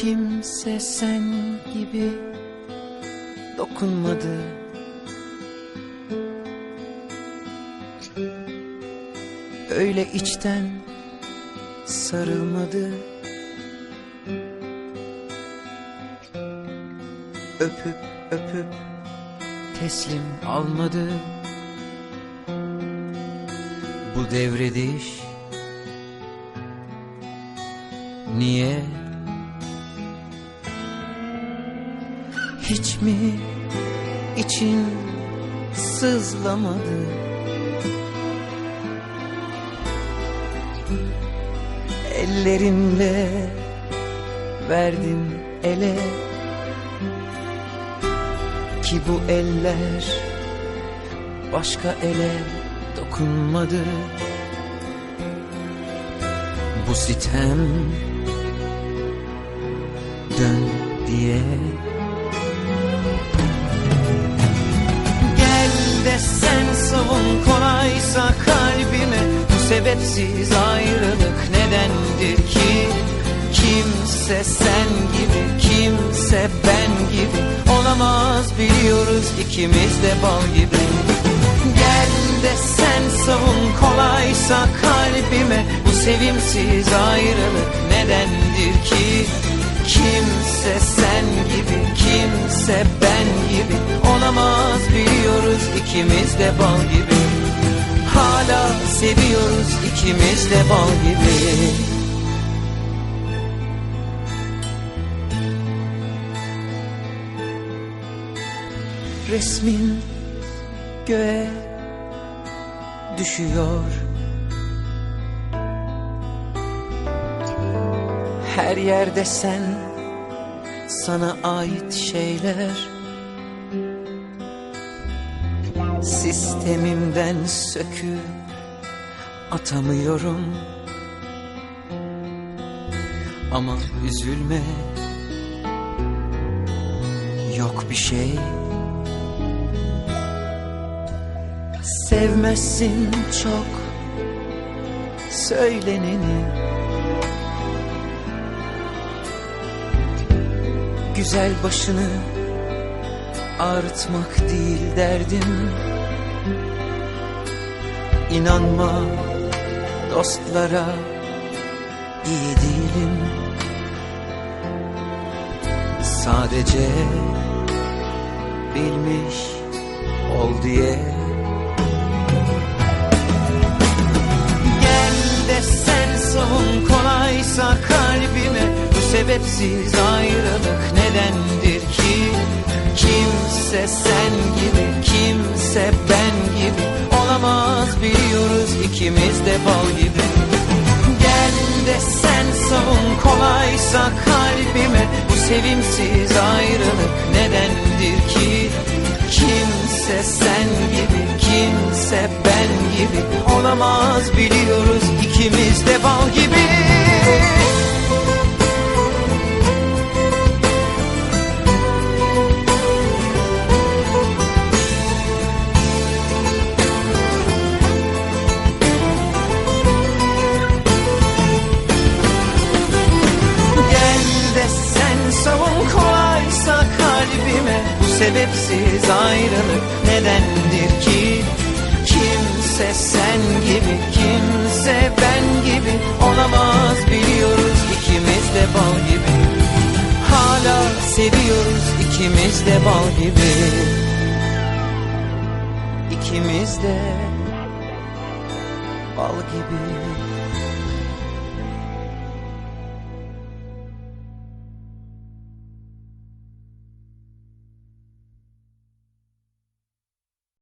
Kimse sen gibi dokunmadı Öyle içten sarılmadı Öpüp öpüp teslim almadı Bu devrediş Niye? Hiç mi için sızlamadı? Ellerimle verdim ele Ki bu eller başka ele dokunmadı Bu sitem Bu sebepsiz ayrılık nedendir ki? Kimse sen gibi kimse ben gibi Olamaz biliyoruz ikimiz de bal gibi. Gel de sen savun kolaysa kalbime Bu sevimsiz ayrılık nedendir ki? Kimse sen gibi kimse ben gibi Olamaz biliyoruz ikimiz de bal gibi Hala seviyoruz ikimiz de bal gibi. Resmin göğe düşüyor. Her yerde sen sana ait şeyler Sistemimden söküp atamıyorum. Ama üzülme Yok bir şey. Sevmezsin çok söyleneni. Güzel başını ağrıtmak değil derdim. İnanma dostlara iyi değilim. Sadece bilmiş ol diye. Gel de sen savun kolaysa kalbime Bu sebepsiz ayrılık nedendir ki Kimse sen gibi kimse ben gibi Olamaz biliyoruz ikimiz de bal gibi. Gel de sen savun kolaysa kalbime Bu sevimsiz ayrılık nedendir ki? Kimse sen gibi kimse ben gibi Olamaz biliyoruz ikimiz de bal gibi sebepsiz ayrılık nedendir ki? Kimse sen gibi kimse ben gibi Olamaz biliyoruz. İkimiz de bal gibi. Hala seviyoruz ikimiz de bal gibi. İkimiz de bal gibi